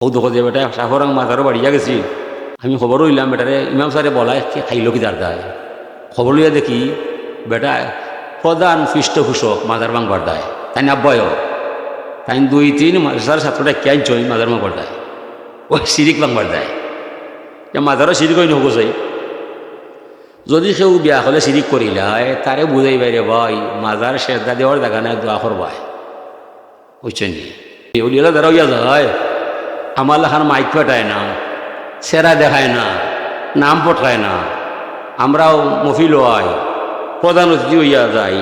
ও দেখো বেটা সাফরাং মাথারও বাড়িয়া গেছি। আমি খবর হইলাম বেটারে ইমাম সারে বলাই খাইল কি তার দায় খবর লইয়া দেখি বেটা প্রধান পৃষ্ঠপোষক মাদার বাং বার্দায় তাই আব্বায় তাই দুই, তিন মাদ্রাসার ছাত্রটা ক্যান চই মাদার বাং বার্দায় ওই সিরিক বাং বার্দায় যে মাদারও সিরিক হই নহব চাই। যদি কেউ বিয়া হলে সিরিক করিলাই তারে বুঝাই বাইরে ভাই মাজার শ্রদ্ধা দেওয়ার দেখা নাই দোয়া করবাই বুঝছেন উলিয়ালা দ্বারা ইয়া যায় আমার লেখার মাইক পাঠায় না, সেরা দেখায় না, নাম পঠায় না। আমরাও মফিল আই প্রধান অতিথি হইয়া যাই,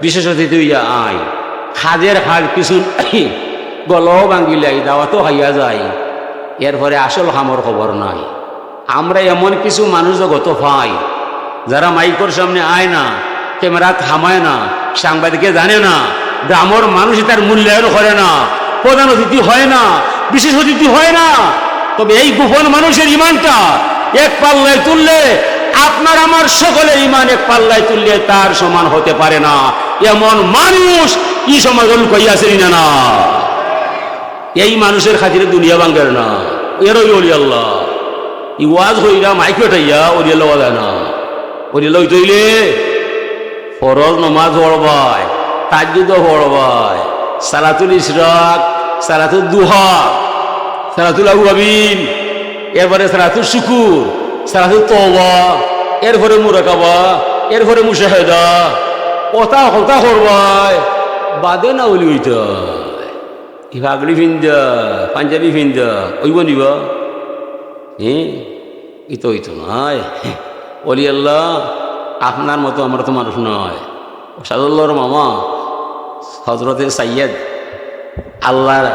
বিশেষ অতিথি হইয়া আই। খাদের খাদ কিছু গলও ভাঙ্গিলাই দাওয়াতও খাইয়া যায়। এরপরে আসল খামর খবর নাই। আমরা এমন কিছু মানুষ গত পাই, যারা মাইকর সামনে আয় না ক্যামেরা থামায় না, সাংবাদিকে জানে না, গ্রামর মানুষ তার মূল্যায়ন করে না। প্রধান অতিথি হয় না, বিশেষ অতিথি হয় না। তবে এই গোপন মানুষের ইমানটা এক পাল্লায় তুললে আপনার, আমার সকলের ইমান এক পাল্লায় তুললে তার সমান হতে পারে না। এমন মানুষ কি সমাগম কইয়াছেন না না। এই মানুষের খাতিরে দুনিয়া বাঙ্গের না। এরই অলি আল্লাহ। ই ওয়াজ হইরা মাইক ওঠাইয়া ওরি আল্লাহ ওয়াদা না। ওরি আল্লাহ তৈলে ফরজ নমাজ পড়বায়, তাজ্জুদ পড়বায়, সালাতুল ইসরাক সালাতুল দুহা, সালাতুল আউয়াবিন, এরপরে সালাতুল শুকুর, সালাতুল তওবা, এরপরে মুরাকাবা, এরপরে মুশাহেদা। কথা কথা করবায় বাদে না ওলি হইতা ইভাগলি ফিন্দা, পাঞ্জাবি ফিন্দা, ওইব নিব? হ্যাঁ ইতো ইতো নয় অলি আল্লাহ, আপনার মতো আমরা তো মানুষ নয়। সাদুল্লাহর মামা হজরতে সাইয়দ আল্লাহর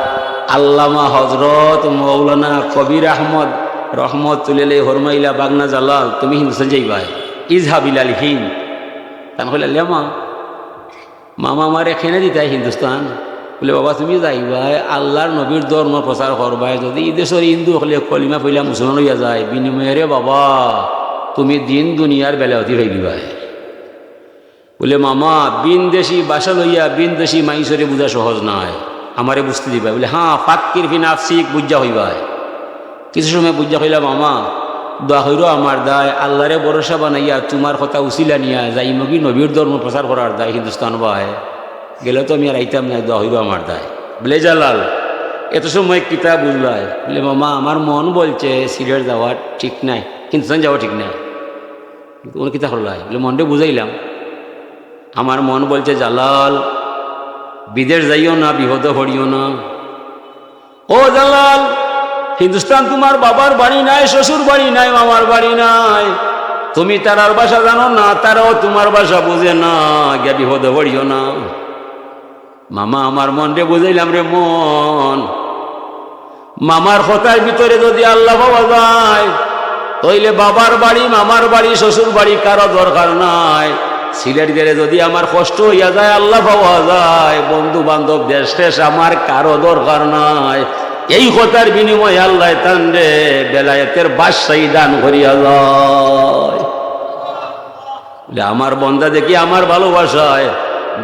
আল্লামা হজরত মৌলানা কবির আহমদ রহমত তুলেলে হরমাইলা বাগনা জালাল, তুমি হিন্দুস্তান যাইবাই ইজহাবিলাল হিন্দ। তান হইলে লেমা মামা আমার এখানে দিতাই হিন্দুস্তান। বলে, বাবা, তুমি যাইবাই আল্লাহর নবীর ধর্ম প্রচার করবাই যদি দেশের হিন্দু হলে কলিমা পইলা মুসলমান হইয়া যায়, বিনিময়ে বাবা, তুমি দিন দুনিয়ার বেলা অতি হয়ে দিবাই বলে, মামা, বিন দেশি বাসা লইয়া বিন দেশি মাইসরে বুঝা সহজ নয়। আমারে বুঝতে দিবা। বলে হ্যাঁ ফাক্কির ফি নাফসিক, বুঝা হইবাই। কিছু সময় বুঝা হইলা মামা দোয়া হইল আমার দায়, আল্লাহরে ভরসা বানাইয়া তোমার কথা উচিলা নিয়া যাই মগি নবীর ধর্ম প্রচার করার দায় হিন্দুস্তান বায় গেলে তো আমি আর আইতাম না, দোয়া হইল আমার দায়। বলে, জালাল, এত সময় কিতা বুঝলাই বলে, মামা, আমার মন বলছে, সিলেট যাওয়া ঠিক নাই, হিন্দুস্তান যাওয়া ঠিক নাই। কোনো কিতা করলাই বলে মনটা বুঝাইলাম। আমার মন বলছে, জালাল বিদেশ যাইও না বিহত হরিও না। ও জালাল, হিন্দুস্তান তোমার বাবার বাড়ি নাই, শ্বশুর বাড়ি নাই, মামার বাড়ি নাই। তুমি তারার বাসা জানো না, তারাও তোমার বাসা বুঝে না, গিয়া বিহত হরিও না। মামা, আমার মনরে বুঝাইলাম রে মন। মামার কথার ভিতরে যদি আল্লাহ পাওয়া যায়, তইলে বাবার বাড়ি, মামার বাড়ি, শ্বশুর বাড়ি কারও দরকার নাই। সিলেট গেলে যদি আমার কষ্ট হইয়া যায়, আল্লাহ পাওয়া যায়। বন্ধু বান্ধব দেশ টেশ আমার কারও দরকার নাই। এই কথার বিনিময়ে আল্লাহ তান্ডে বেলায়েতের বাদশাহী দান করিয়া যায়। আমার বন্দা দেখি আমার ভালোবাসায়,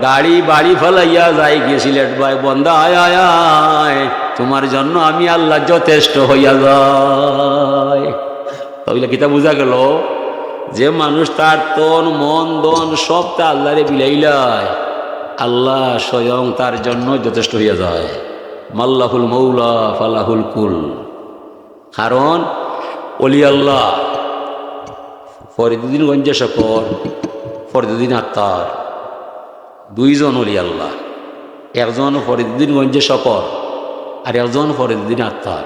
গাড়ি বাড়ি ফেলাইয়া যাই সিলেট ভাই? বন্দা, আয় আয় আয়, তোমার জন্য আমি আল্লাহ যথেষ্ট হইয়া যায়। তাহলে কিতা বোঝা গেল? যে মানুষ তার তন, মন, দন সব তা আল্লাহরে বিলাইলায় আল্লাহ স্বয়ং তার জন্য যথেষ্ট হইয়া যায়। মাল্লাহুল মৌলা ফালাহুল কুল। কারণ, অলি আল্লাহ, ফরিদুদ্দিন গঞ্জে শকর, ফরিদুদ্দিন আত্মার দুইজন অলি আল্লাহ, একজন ফরিদুদ্দিন গঞ্জে শকর আর একজন ফরিদুদ্দিন আত্মার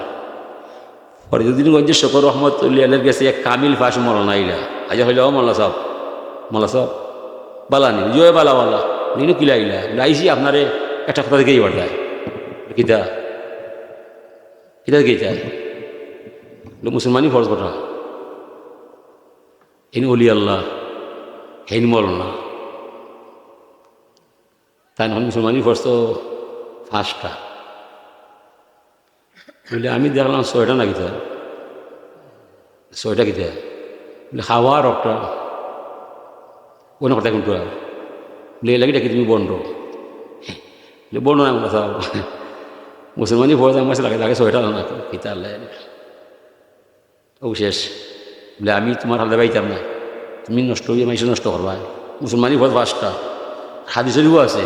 ফরিদুদ্দিন গঞ্জে শকর রহমতুল্লাহ গেছে এক কামিল ফাঁস মরনাইলা আজ হইল মোল্লা সাহ মোল্লা সাহ বালা নি জয় বালা বালা নিনু কিলা আইলা আইসি আপনারে একটা কথা দেখেই বাড়ায় কিতা কিতা দেখেই যায় মুসলমানই ফরজ কথা ইনি অলি আল্লাহ হেন মরনা তাই নহলে মুসলমানই ফরজ তো পাঁচটা বলে আমি দেখলাম ছয়টা না কিতা ছয়টা বলে খাওয়া রক্তটা কোনো কথা কিন্তু বলে লাগি ডাকি তুমি বন্ধ। বলে, বন্ধ না কথা মুসলমানি ভয় আমার লাগে লাগে ছয়টা না কিতা আল্লাহ জানে। ও শেষ। বলে, আমি তোমার হালদা পাইতাম না। তুমি নষ্ট হয়ে মাইসে নষ্ট করবা। মুসলমানি ভয় পাঁচটা। হাদিসেরও আছে,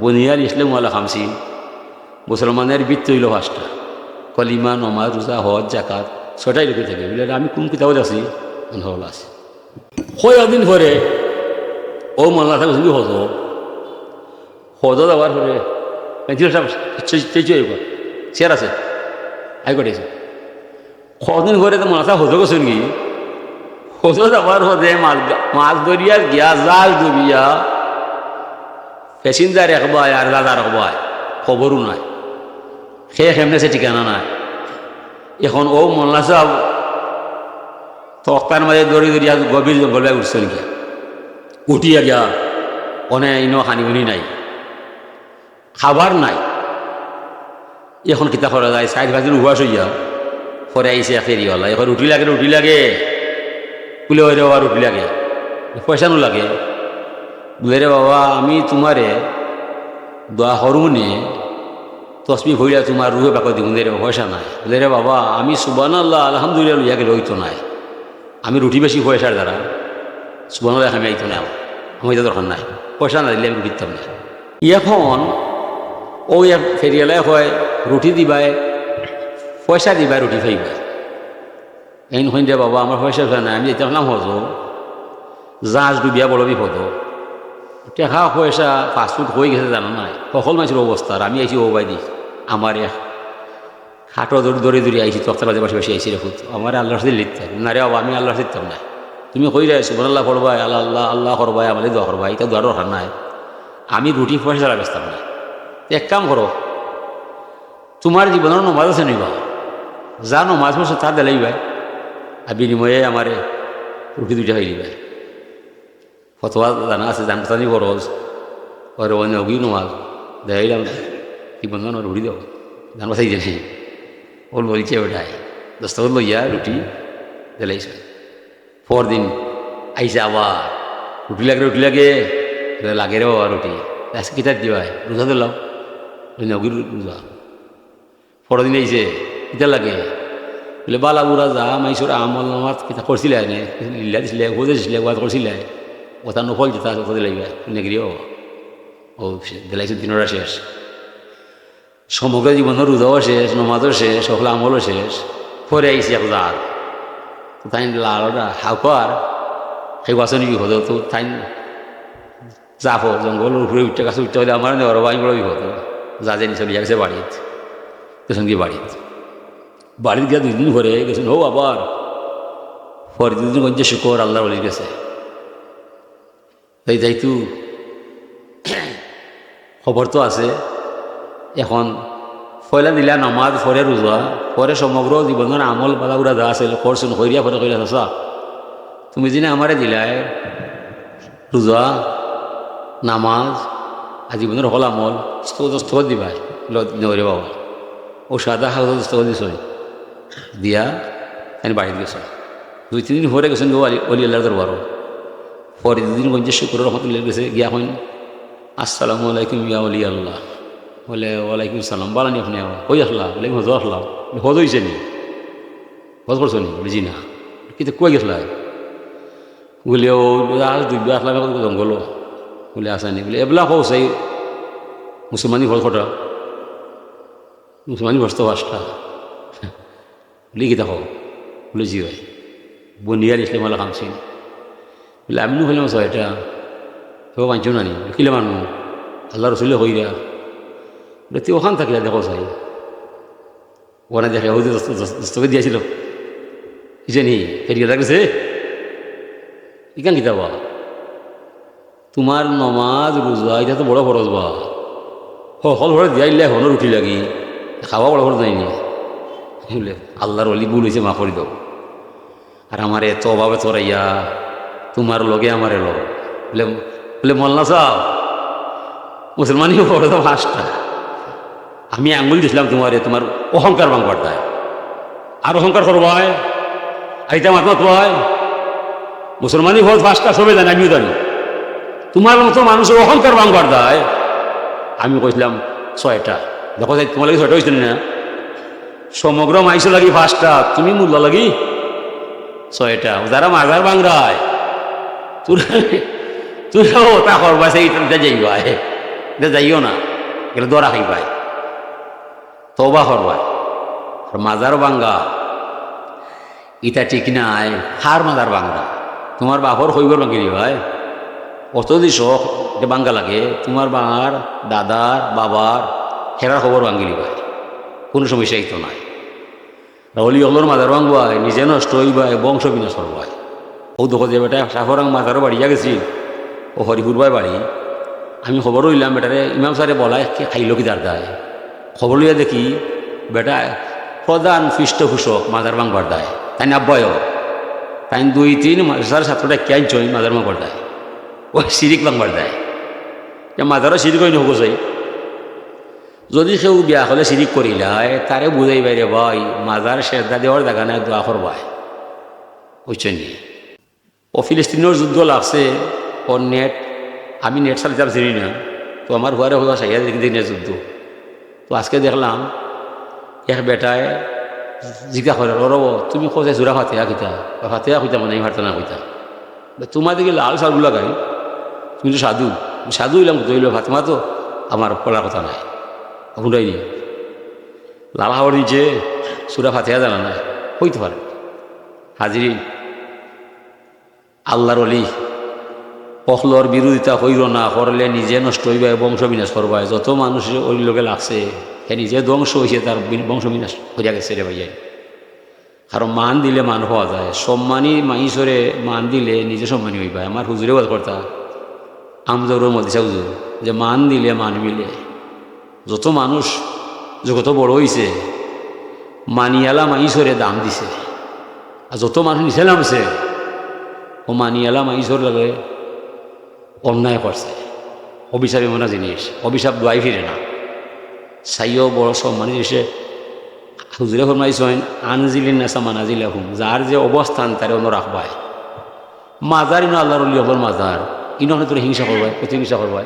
বনিয়ার ইসলাম ওয়ালা খামসিন। মুসলমানের বৃত্ত হইল পাঁচটা। কলিমা, নমাজ, রোজা, হজ জাকাত ছটাই লিখে থাকে। বলে, আমি কোন কিতাবত আছি? হল আছে। কয়দিন পরে ও মাল্লা থাকবে তুমি হতো। হতো যাওয়ার পরে পেন্সিল সাহেব চেয়ার আছে আই কটেছে কদিন করে তো মাথা হতো গেছেন কি হতো যাওয়ার হতে মাছ মাছ ধরিয়া গিয়া জাল ডুবিয়া প্যাসেঞ্জার একবাই আর দাদার একবাই খবরও নাই। সে সেমনে সে ঠিকানা নাই। এখন ও মোল্লা সাহেব তক্তার মাঝে দড়ি দড়িয়া গভীর জঙ্গলে উঠছে নাকি? উঠিয়া গিয়া অনে ইনো হানিগুনি নাই, খাবার নাই। এখন কিতা করা যায়? সাইড ভাজির উহাস হইয়া পরে আইসে ফেরিওয়ালা এখন রুটি লাগে রুটি লাগে। কুলে রে বাবা রুটি লাগে। পয়সা নো লাগে বলে রে বাবা, আমি তোমারে দোয়া হরুনে তসবি ভইলা তোমার রুহে বাকো দিব রে পয়সা নাই। বলে রে বাবা, আমি সুবান আল্লাহ আলহামদুলিল্লাহ লইয়াকে লইতো নাই। আমি রুটি বেশি পয়সার দ্বারা আল্লাহ আমি আইতো না আমি তো দরকার নাই। পয়সা না দিলে আমি রুটি দিতাম না এখন ওই ফেরিয়ালায় হয় রুটি দিবাই পয়সা দিবাই রুটি খাইবাই এই নহয় দে বাবা আমার পয়সা পয়সা নাই। আমি যেতে নাম হতো জাহাজ ডুবিয়া বড় বিপদ। টেকা পয়সা ফাস্টফুড হয়ে গেছে জানো নাই? সকল মানুষের অবস্থা আর আমি আইছি ও বাইদি আমার এক হাঁটো দৌড়ি দৌড়ে দৌড়ে আইছি তক্তার বাজে পাশে পাশে আইছি রেখো আমার আল্লাহর সাথে লিখতাম না রে বাবা, আমি আল্লাহর দিতাম না। তুমি কই রে সুবন আল্লাহ করবাই আল্লাহ আল্লাহ আল্লাহ করবাই আমাদের দোয়া করবাই এটা দোয়ার দরকার নাই। আমি রুটি পয়সা ছাড়া বেচতাম না। এক কাম করো, তোমার জীবনের নমাজ আছে নিবা যা নমাজ পড়ছো তা দিলাই ভাই আর বিনিময়ে আমার রুটি দুইটা খাই দিবাই ফতোয়া জানা আছে, জান কথা খরচ আর অন্য নমাজ? দেখাইলাম আমার রুটি দাও। জান কথাই জানি ওল বলছে ওটাই দশটা লইয়া রুটি দিলাইছে পর দিন আইসে আবার, রুটি লাগে রুটি লাগে। লাগে রে বাবা রুটি। আজকে কিতাব দিবাই রোজা দিলাম। রোজা পরের দিন আইসে কিতা লাগে? বলে, বালা বুড়া যা, মাইসুর আমল নামাত কিতা করছিলে নে? লিল্লা দিছিলে হোদে দিছিলে ওয়াদ করছিলে। ওটা নফল যেতা ওটা দিলাইবা নেগরি ও দিলাইছে দিনরা শেষ। সমগ্র জীবনের রোজাও শেষ নমাজও শেষ সকল আমলও শেষ পরে আইসি এক জাল তো তাই লালটা হাউকার সেই বাসনি বিপদ তো তাই জাফো জঙ্গল উপরে উঠতে কাছে উঠতে হলে আমার নেওয়ার বাই বড় বিপদ। যা জানি চলে গেছে বাড়িত পেছন কি বাড়িত বাড়িতে গিয়ে দুদিন পরে গেছেন ও আবার পরে দুদিন গঞ্জে শুকর আল্লাহ বলে গেছে তাই যাইতু খবর তো আছে। এখন পয়লা দিলা, নমাজ পরে রোজা পরে সমগ্র জীবনের আমল বালাগুড়া যা আছে করছুন হইয়া পরে কইলা চাচা। তুমি যিনি আমারে দিলাই রোজা নামাজ আর জীবনের হল আমল স্থগত দিবাই নরে বাবা। ও সাদা হাউস স্থগত দিছ দিয়া আমি বাড়িতে গেছ। দুই তিন দিন পরে গেছেন আলি, অলি আল্লাহ দরবারও পরে দুদিন গঞ্জে শুক্র রহমতুল্লাহ গেছে, গিয়া হইন। আসসালামু আলাইকুম ইয়া অলি আল্লাহ। বলে ওয়ালাইকুম সালাম, বালানি আপনি কই আসলা? বলে হজ আসলাম। হজ হয়েছে নি? হজ করছ নি? বলে, জি না। কিন্তু কই গেছলা? বলে, ও, আজ দুই আসলাম জঙ্গল। বলে আসেনি বলে, এবলা হোস এই মুসলমানি ঘর কটা। মুসলমানি ভস্ত পাঁচটা। বলে, কি দেখো বলে, জি ভাই বনিয়ার ইসলাম আল্লাহ খামসিন। বলে আমি হইলাম ছয়টা। তো মানছো না নি? কিলে মানুষ আল্লাহ রসুলে হইরা। তুই ওখান থাকিলা দেখো চাই ওখানে দেখে ওই দস্তকে দিয়েছিল। কিসে নি? ফেরিয়ে থাকছে ইকান কিতা বা তোমার নমাজ, রোজা, এটা তো বড় খরচ বা। হল ঘরে দিয়াইলে হনর উঠি লাগি। খাওয়া বড় খরচ নাইনি বলে, আল্লাহর অলি ভুল হয়েছে মাফ করে দাও। আর আমার এত অভাবে তোরাইয়া তোমার লগে আমার লগ বলে বলে, মল্লা সাহ মুসলমানই বড় তো ফাঁসটা আমি আঙুল দিছিলাম তোমার তোমার অহংকার ভাঙবার দেয় আর অহংকার করবাই আইতা মাতমা তোমায় মুসলমানই ভোট ফাঁসটা সবে জানি আমিও জানি তোমার মতো মানুষের অহংকার ভাঙবার দেয় আমি কইছিলাম ছয়টা দেখো যাই তোমার লাগি ছয়টা হয়েছিল না সমগ্র মাইসো লাগি পাঁচটা তুমি মূল্য লাগি ছয়টা যারা মাজার বাংরায় তোরা তোরা ওটা করবা সেই এটা এটা যাইও না এগুলো দরা খাইবাই তবা করবাই। আর মাজার বাঙ্গা। ইটা ঠিক নাই, হার মাজার বাংলা তোমার বাপর হইবর বাঙ্গিরি ভাই? অত দিস যে বাঙ্গা লাগে। তোমার বাঙার দাদার বাবার হেরার খবর বাঙ্গিরি ভাই। কোনো সমস্যাই তো নাই। রাহুলি হলোর মাজার ভাঙবাই, নিজে নষ্ট হইবাই বংশ বিনাশ করবাই ও দেখো যে বেটা সাফরাং মাজারও বাড়িয়া গেছি ও হরিপুর বাড়ি আমি খবর হইলাম বেটারে ইমাম সারে বলাই কি খাইল কি দার দায় খবর লইয়া দেখি, বেটা, প্রধান পৃষ্ঠপোষক মাজার ভাঙবার দায় তাই আব্বায় তাই দুই তিন মাজার ছাত্রটা ক্যান চই মাজার ভাঙবার দায় ও সিরিক ভাঙবার দেয় যে মাজারও সিরিক হইনি হোক চাই। যদি কেউ বিয়া হলে সিরিক করিলাই তারে বুঝাই বাইরে ভাই মাজার শ্রদ্ধা দেওয়ার দেখা নাই, দোয়া করবাই। বুঝছেন নি? ও ফিলিস্তিনের যুদ্ধ লাগছে, ও নেট, আমি নেট চালিতাম চিনি না, তো আমার ঘরে হওয়া সাইয়া দিনের যুদ্ধ। তো আজকে দেখলাম এক বেটায় জিজ্ঞা করে রব তুমি খোঁজে জোড়া ফাতেহা খিতা ফাতেহা খুঁজা মানে ভারতা না খুঁজা তোমার দিকে লাল সারগুলা গাই, তুমি তো সাধু সাধু হইলাম দইল ফাতেমা তো আমার পড়ার কথা নাই। নি লাল হাওয়ার নিচে সুরা ফাতেহা জানা না হইতে পারে হাজিরি আল্লাহর অলি। পখলর বিরোধিতা হইল না করলে নিজে নষ্ট হইবা বংশ বিনাশ করবা যত মানুষ ওই লোকে লাগছে, সে নিজে ধ্বংস হয়েছে তার বি- বংশ বিনাশ হইয়া গেছে রে ভাইয়াই কারণ মান দিলে মান হওয়া যায়। সম্মানী মাইসরে মান দিলে নিজে সম্মানী হইবা আমার হুজুরে বল কর্তা আমজরুর মদিসা হুজুর যে মান দিলে মান মিলে। যত মানুষ জগত বড় হইছে মানিয়ালা মাইসরে দাম দিছে। আর যত মানুষ নিচে নামছে ও মানিয়ালা মাইসর লাগে অন্যায় করছে। অভিশাপ এমন জিনিস। অভিশাপ দোয়াই ফিরে না। সাইও বড় মানে জিনিসে হুজুরে ফরমাইছেন আনজিলিন নেশা মানাজিল হুম যার যে অবস্থান, তার অন্য রাখবায় মাজার ইনো আল্লাহর অলি হবর মাজার। ইনো তোর হিংসা করবায় প্রতিহিংসা করবায়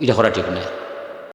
এটা করা ঠিক নাই।